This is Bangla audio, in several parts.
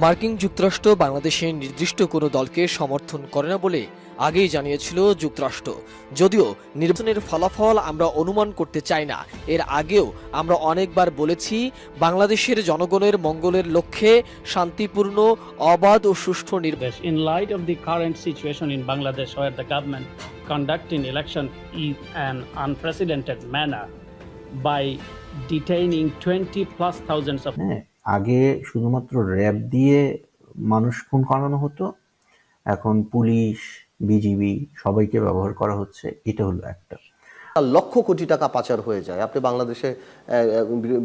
মার্কিন যুক্তরাষ্ট্র বাংলাদেশের নির্দিষ্ট কোনো দলকে সমর্থন করে না বলে আগেই জানিয়েছিল যুক্তরাষ্ট্র। যদিও নির্বাচনের ফলাফল আমরা অনুমান করতে চাই না এর আগেও আমরা অনেকবার বলেছি বাংলাদেশের জনগণের মঙ্গলের লক্ষ্যে শান্তিপূর্ণ অবাধ ও সুষ্ঠু নির্বাচন in light of the current situation in Bangladesh where the government conducting election in an unprecedented manner by detaining 20 plus thousands of আগে শুধুমাত্র র্যাব দিয়ে মানুষ খুন করানো হতো এখন পুলিশ বিজিবি সবাইকে ব্যবহার করা হচ্ছে এটা হলো একটা। লক্ষ কোটি টাকা পাচার হয়ে যায়। আপনি বাংলাদেশে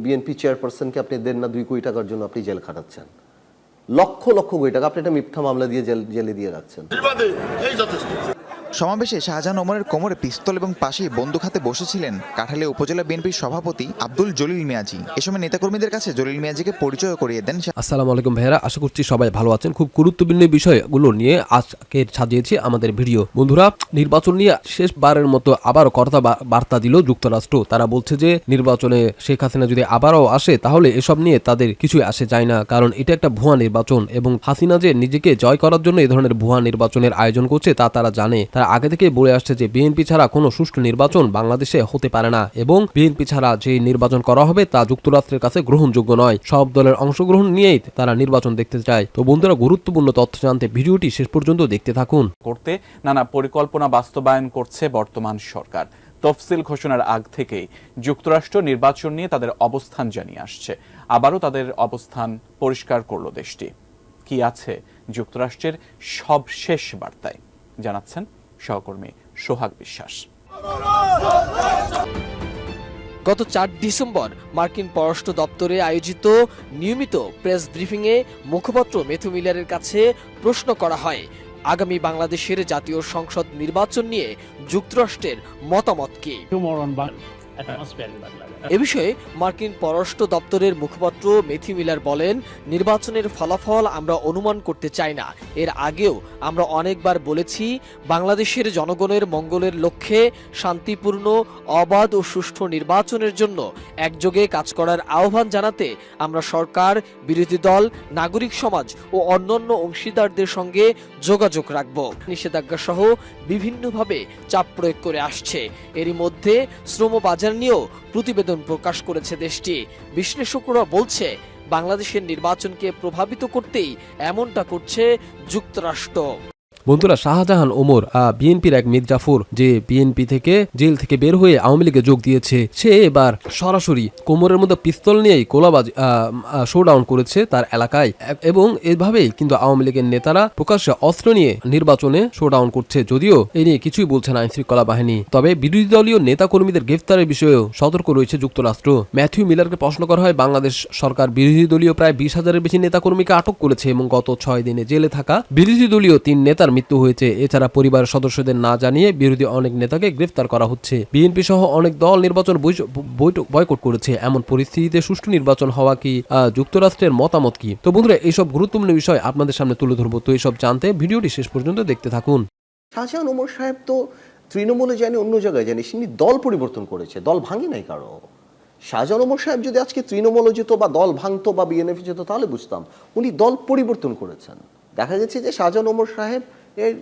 বিএনপি চেয়ারপারসনকে আপনি দেন না দুই কোটি টাকার জন্য আপনি জেল খাটাচ্ছেন। লক্ষ লক্ষ কোটি টাকা আপনি একটা মিথ্যা মামলা দিয়ে জেল জেলে দিয়ে রাখছেন। এই যথেষ্ট। সমাবেশে শাহজাহান ওমরের কোমরে পিস্তল এবং পাশে বন্দুক হাতে বসেছিলেন কাঠালে উপজেলা বিএনপির সভাপতি আব্দুল জলিল মিয়াজি। এ সময় নেতাকর্মীদের কাছে জলিল মিয়াজিকে পরিচয় করিয়ে দেন আসসালামু আলাইকুম ভাইরা আশা করছি সবাই ভালো আছেন। খুব গুরুত্বপূর্ণ বিষয়গুলো নিয়ে আজকে সাজিয়েছি আমাদের ভিডিও। বন্ধুরা, নির্বাচন নিয়ে শেষবারের মতো আবার কথা বার্তা দিল যুক্তরাষ্ট্র। তারা বলছে যে, নির্বাচনে শেখ হাসিনা যদি আবারও আসে, তাহলে এসব নিয়ে তাদের কিছুই আসে যায় না। কারণ এটা একটা ভুয়া নির্বাচন এবং হাসিনা যে নিজেকে জয় করার জন্য এই ধরনের ভুয়া নির্বাচনের আয়োজন করছে, তা তারা জানে। তারা আগে থেকে বলে আসছে যে বিএনপি ছাড়া কোনো সুষ্ঠু নির্বাচন বাংলাদেশে হতে পারে না এবং বিএনপি ছাড়া যে নির্বাচন করা হবে তা যুক্তরাষ্ট্রের কাছে গ্রহণযোগ্য নয়। সব দলের অংশগ্রহণ নিয়েই তারা নির্বাচন দেখতে চায়। তো বন্ধুরা, গুরুত্বপূর্ণ তথ্য জানতে ভিডিওটি শেষ পর্যন্ত দেখতে থাকুন। করতে নানা পরিকল্পনা বাস্তবায়ন করছে বর্তমান সরকার। তফসিল ঘোষণার আগ থেকেই যুক্তরাষ্ট্র নির্বাচন নিয়ে তাদের অবস্থান জানিয়ে আসছে। আবারও তাদের অবস্থান পরিষ্কার করল দেশটি। কি আছে যুক্তরাষ্ট্রের সবশেষ বার্তায়? জানাচ্ছেন সহকর্মী সোহাগ বিশ্বাস। গত চার ডিসেম্বর মার্কিন পররাষ্ট্র দপ্তরে আয়োজিত নিয়মিত প্রেস ব্রিফিংয়ে মুখপাত্র মেথু মিলারের কাছে প্রশ্ন করা হয় আগামী বাংলাদেশের জাতীয় সংসদ নির্বাচন নিয়ে যুক্তরাষ্ট্রের মতামত কি? এ বিষয়ে মার্কিন পররাষ্ট্র দপ্তরের মুখপাত্র মেথি মিলার বলেন, নির্বাচনের ফলাফল আমরা অনুমান করতে চাই না। এর আগেও আমরা অনেকবার বলেছি, বাংলাদেশের জনগণের মঙ্গলের লক্ষ্যে শান্তিপূর্ণ, অবাধ ও সুষ্ঠু নির্বাচনের জন্য একযোগে কাজ করার আহ্বান জানাতে আমরা সরকার, বিরোধী দল, নাগরিক সমাজ ও অন্যান্য অংশীদারদের সঙ্গে যোগাযোগ রাখব। নিষেধাজ্ঞা সহ বিভিন্নভাবে চাপ প্রয়োগ করে আসছে। এরই মধ্যে শ্রম নিয়েও প্রতিবেদন প্রকাশ করেছে দেশটি। বিশ্লেষকরা বলছে বাংলাদেশের নির্বাচনকে প্রভাবিত করতেই এমনটা করছে যুক্তরাষ্ট্র। বন্ধুরা, শাহজাহান, ওমর বিএনপির এক মির্জাফর যে বিএনপি থেকে জেল থেকে বের হয়ে আওয়ামী লীগে যোগ দিয়েছে, সে এবার সরাসরি কোমরের মধ্যে পিস্তল নিয়েই কোলাবাজ শোডাউন করেছে তার এলাকায়। এবং এভাবেই কিন্তু আওয়ামী লীগের নেতারা প্রকাশ্যে অস্ত্র নিয়ে নির্বাচনে শোডাউন করছে। যদিও এ নিয়ে কিছুই বলছে না শৃঙ্খলা বাহিনী। তবে বিরোধী দলীয় নেতা কর্মীদের গ্রেফতারের বিষয়েও সতর্ক রয়েছে যুক্তরাষ্ট্র। ম্যাথিউ মিলারকে প্রশ্ন করা হয়, বাংলাদেশ সরকার বিরোধী দলীয় প্রায় বিশ হাজারের বেশি নেতাকর্মীকে আটক করেছে এবং গত ছয় দিনে জেলে থাকা বিরোধী দলীয় তিন নেতার মৃত্যু হয়েছে। এছাড়া পরিবারের সদস্যদের না জানিয়ে বিরোধী অনেক নেতাকে গ্রেফতার করা হচ্ছে। বিএনপি সহ অনেক দল নির্বাচন বয়কট করেছে। এমন পরিস্থিতিতে সুষ্ঠু নির্বাচন হওয়া কি যুক্তরাষ্ট্রের মতামত কি? তো বন্ধুরা, এইসব গুরুত্বপূর্ণ বিষয় আপনাদের সামনে তুলে ধরবো। তো এইসব জানতে ভিডিওটি শেষ পর্যন্ত দেখতে থাকুন। শাহজাহান ওমর সাহেব তো তৃণমূলে জানি অন্য জায়গায় জানি তিনি দল পরিবর্তন করেছে, দল ভাঙে নাই কারও। শাহজাহান ওমর সাহেব যদি আজকে তৃণমূলে যেত বা দল ভাঙতো বা বিএনএফ যেত, তাহলে বুঝতাম উনি দল পরিবর্তন করেছেন। দেখা গেছে যে শাহজাহান ওমর সাহেব এর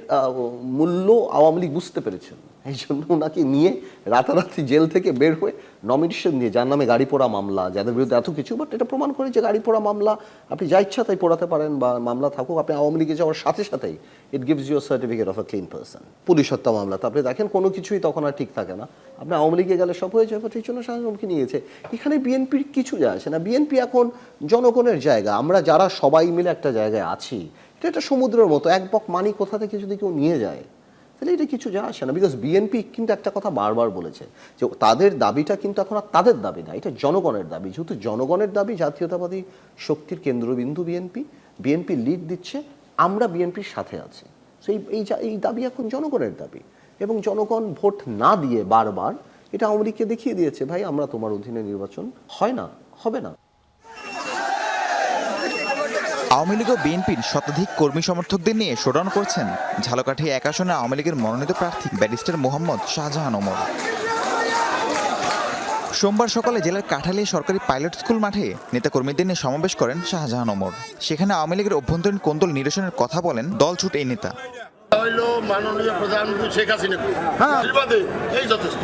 মূল্য আওয়ামী লীগ বুঝতে পেরেছেন এই জন্য ওনাকে নিয়ে রাতারাতি জেল থেকে বের হয়ে নমিনেশন দিয়ে যার নামে গাড়ি পোড়া মামলা, যাদের বিরুদ্ধে এত কিছু বাট এটা প্রমাণ করে যে গাড়ি পোড়া মামলা, আপনি যা ইচ্ছা তাই পোড়াতে পারেন বা মামলা থাকুক, আপনি আওয়ামী লীগে যাওয়ার সাথে সাথেই it gives you certificate of a clean person police হত্যা মামলা, তো আপনি দেখেন কোনো কিছুই তখন আর ঠিক থাকে না। আপনি আওয়ামী লীগে গেলে সব হয়ে যাবে এই জন্য শাহজাহানকে নিয়েছে। এখানে বিএনপির কিছু যায় আসে না। বিএনপি এখন জনগণের জায়গা। আমরা যারা সবাই মিলে একটা জায়গায় আছি এটা একটা সমুদ্রের মতো। এক বক মানি কোথা থেকে যদি কেউ নিয়ে যায়, তাহলে এটা কিছু যা আসে না। বিকজ বিএনপি কিন্তু একটা কথা বারবার বলেছে যে তাদের দাবিটা কিন্তু এখন আর তাদের দাবি না, এটা জনগণের দাবি। যেহেতু জনগণের দাবি, জাতীয়তাবাদী শক্তির কেন্দ্রবিন্দু বিএনপি বিএনপি লিড দিচ্ছে, আমরা বিএনপির সাথে আছি। তো এই এই দাবি এখন জনগণের দাবি। এবং জনগণ ভোট না দিয়ে বারবার এটা আওয়ামী দেখিয়ে দিয়েছে, ভাই, আমরা তোমার অধীনে নির্বাচন হয় না, হবে না। আওয়ামী লীগ ও বিএনপির শতাধিক কর্মী সমর্থকদের নিয়ে শোডাউন করছেন। ঝালকাঠি এক আসনে আওয়ামী লীগের মনোনীত প্রার্থী ব্যারিস্টার মোহাম্মদ শাহজাহান ওমর। সোমবার সকালে জেলার কাঠালিয়া সরকারি পাইলট স্কুল মাঠে নেতাকর্মীদের নিয়ে সমাবেশ করেন শাহজাহান ওমর। সেখানে আওয়ামী লীগের অভ্যন্তরীণ কোন্দল নিরসনের কথা বলেন দল ছুট এই নেতা। হইল মাননীয় প্রধানমন্ত্রী শেখ হাসিনা এই যথেষ্ট।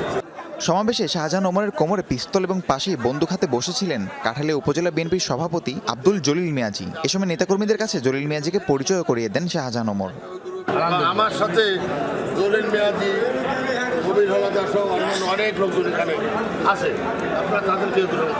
সমাবেশে শাহজাহান ওমরের কোমরে পিস্তল এবং পাশে বন্দুক হাতে বসেছিলেন কাঠালে উপজেলা বিএনপির সভাপতি আব্দুল জলিল মিয়াজি। এ সময় নেতাকর্মীদের কাছে জলিল মিয়াজিকে পরিচয় করিয়ে দেন শাহজাহান ওমর। আমার সাথে জলিল মেয়াজি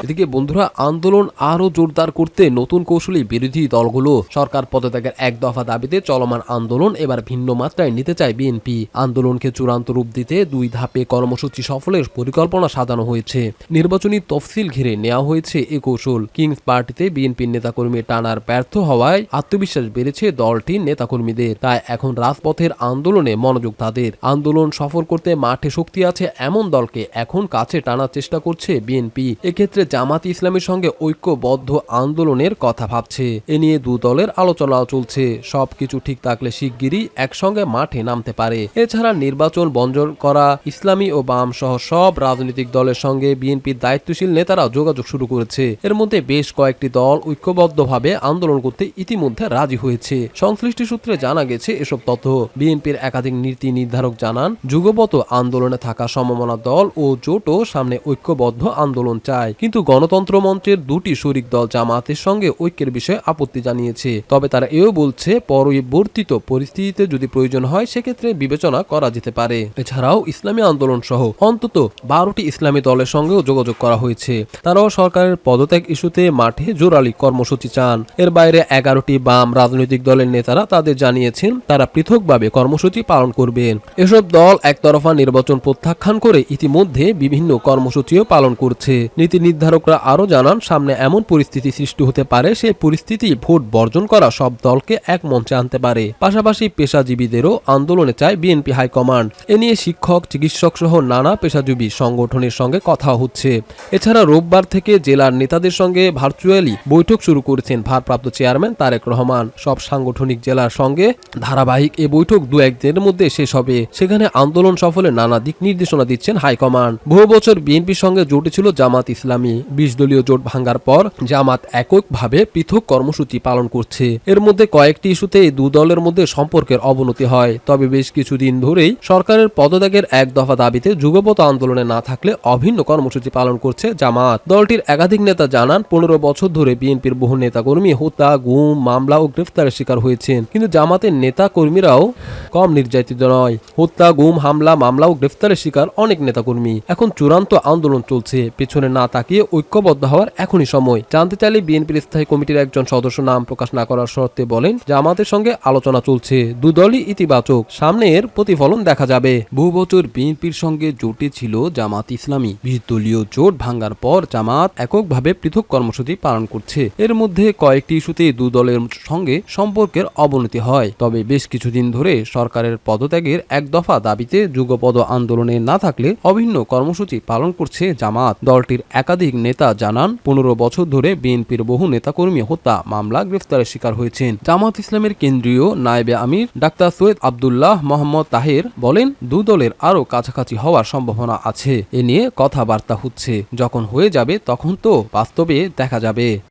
এদিকে বন্ধুরা, আন্দোলন আরও জোরদার করতে নতুন কৌশলী বিরোধী দলগুলো সরকার পদত্যাগের এক দফা দাবিতে চলমান আন্দোলন এবার ভিন্ন মাত্রায় নিতে চায় বিএনপি। আন্দোলনকে চূড়ান্ত রূপ দিতে দুই ধাপে কর্মসূচি সফলের পরিকল্পনা সাজানো হয়েছে। নির্বাচনী তফসিল ঘিরে নেওয়া হয়েছে এ কৌশল। কিংস পার্টিতে বিএনপির নেতাকর্মী টানার ব্যর্থ হওয়ায় আত্মবিশ্বাস বেড়েছে দলটির নেতাকর্মীদের। তাই এখন রাজপথের আন্দোলনে মনোযোগ তাদের। আন্দোলন সফল করতে মাঠে শক্তি আছে এমন দলকে এখন কাছে টানার চেষ্টা করছে বিএনপি। এক্ষেত্রে জামাত ইসলামের সঙ্গে ঐক্যবদ্ধ আন্দোলনের কথা ভাবছে। এ নিয়ে দু দলের আলোচনাও চলছে। সবকিছু ঠিক থাকলে শিগগিরই একসঙ্গে মাঠে নামতে পারে। এছাড়া নির্বাচন বঞ্চন করা, ইসলামী ও বাম সহ সব রাজনৈতিক দলের সঙ্গে বিএনপির দায়িত্বশীল নেতারা যোগাযোগ শুরু করেছে। এর মধ্যে বেশ কয়েকটি দল ঐক্যবদ্ধভাবে আন্দোলন করতে ইতিমধ্যে রাজি হয়েছে। সংশ্লিষ্ট সূত্রে জানা গেছে এসব তথ্য। বিএনপির একাধিক নীতি নির্ধারক জানান যুগবত আন্দোলনে থাকা সমমনা দল ও জোটও সামনে ঐক্যবদ্ধ আন্দোলন চায়। কিন্তু গণতন্ত্র মঞ্চের দুটি শরিক দল জামাতের সঙ্গে ঐক্যের বিষয়ে আপত্তি জানিয়েছে। তবে তারা এও বলছে, পরবর্তিত পরিস্থিতিতে যদি প্রয়োজন হয়, সেক্ষেত্রে বিবেচনা করা যেতে পারে। এছাড়াও ইসলামী আন্দোলন সহ অন্তত বারোটি ইসলামী দলের সঙ্গেও যোগাযোগ করা হয়েছে। তারাও সরকারের পদত্যাগ ইস্যুতে মাঠে জোরালি কর্মসূচি চান। এর বাইরে এগারোটি বাম রাজনৈতিক দলের নেতারা তাদের জানিয়েছেন, তারা পৃথকভাবে কর্মসূচি পালন করবেন। এসব দল একতরফা নির্বাচন প্রত্যাখ্যান করে ইতিমধ্যে বিভিন্ন কর্মসূচিও পালন করছে। নীতি নির্ধারকরা আরও জানান, সামনে এমন পরিস্থিতি সৃষ্টি হতে পারে সেই পরিস্থিতি ভোট বর্জন করা সব দলকে এক মঞ্চে আনতে পারে। পাশাপাশি পেশাজীবীদেরও আন্দোলনে চায় বিএনপি হাইকমান্ড এ নিয়ে শিক্ষক, চিকিৎসক সহ নানা পেশাজীবী সংগঠনের সঙ্গে কথা হচ্ছে। এছাড়া রোববার থেকে জেলার নেতাদের সঙ্গে ভার্চুয়ালি বৈঠক শুরু করেছেন ভারপ্রাপ্ত চেয়ারম্যান তারেক রহমান। সব সাংগঠনিক জেলার সঙ্গে ধারাবাহিক এ বৈঠক দু একদিনের মধ্যে শেষ হবে। সেখানে আন্দোলন সফলে নানা দিক নির্দেশনা দিচ্ছেন হাইকমান্ড। বহু বছর বিএনপির সঙ্গে জোটে ছিল জামাত ইসলামী। বিশ দলীয় জোট ভাঙ্গার পর জামাত এককভাবে পৃথক কর্মসূচি পালন করছে। এর মধ্যে কয়েকটি ইস্যুতে এই দু দলের মধ্যে সম্পর্কের অবনতি হয়। তবে বেশ কিছুদিন ধরেই সরকারের পদত্যাগের এক দফা দাবিতে যুগপত আন্দোলনে না থাকলে অভিন্ন কর্মসূচি পালন করছে জামাত। দলটির একাধিক নেতা জানান, পনেরো বছর ধরে বিএনপির বহু নেতাকর্মী হত্যা, গুম, মামলা ও গ্রেফতারের শিকার হয়েছেন। কিন্তু জামাতের নেতা কর্মীরাও কম নির্যাতিত নয়। হত্যা, গুম, হামলা, মামলা ও গ্রেফতারের শিকার অনেক নেতাকর্মী। এখন চূড়ান্ত আন্দোলন চলছে। পেছনে না তাকিয়ে ঐক্যবদ্ধ হওয়ার এখনই সময়। জানতে চাইলে বিএনপির স্থায়ী কমিটির একজন সদস্য নাম প্রকাশ না করার শর্তে বলেন জামাতের সঙ্গে আলোচনা চলছে। দুদলই ইতিবাচক। সামনের প্রতিফলন দেখা যাবে। বহু বছর বিএনপির সঙ্গে জোটে ছিল জামাত ইসলামী। বিশ দলীয় জোট ভাঙ্গার পর জামাত এককভাবে পৃথক কর্মসূচি পালন করছে। এর মধ্যে কয়েকটি ইস্যুতে দু দলের সঙ্গে সম্পর্কের অবনতি হয়। তবে বেশ কিছুদিন ধরে সরকারের পদত্যাগের এক দফা দাবিতে যুগপদ আন্দোলনে না থাকলে অভিন্ন কর্মসূচি পালন করছে জামাত। দলটির একাধিক নেতা জানান, পনেরো বছর ধরে বিএনপির বহু নেতাকর্মী হত্যা মামলা গ্রেফতারের শিকার হয়েছেন। জামাত ইসলামের কেন্দ্রীয় নায়েবে আমির ডাক্তার সৈয়দ আবদুল্লাহ মোহাম্মদ তাহের বলেন, দু দলের আরও কাছাকাছি হওয়ার সম্ভাবনা আছে। এ নিয়ে কথাবার্তা হচ্ছে। যখন হয়ে যাবে তখন তো বাস্তবে দেখা যাবে।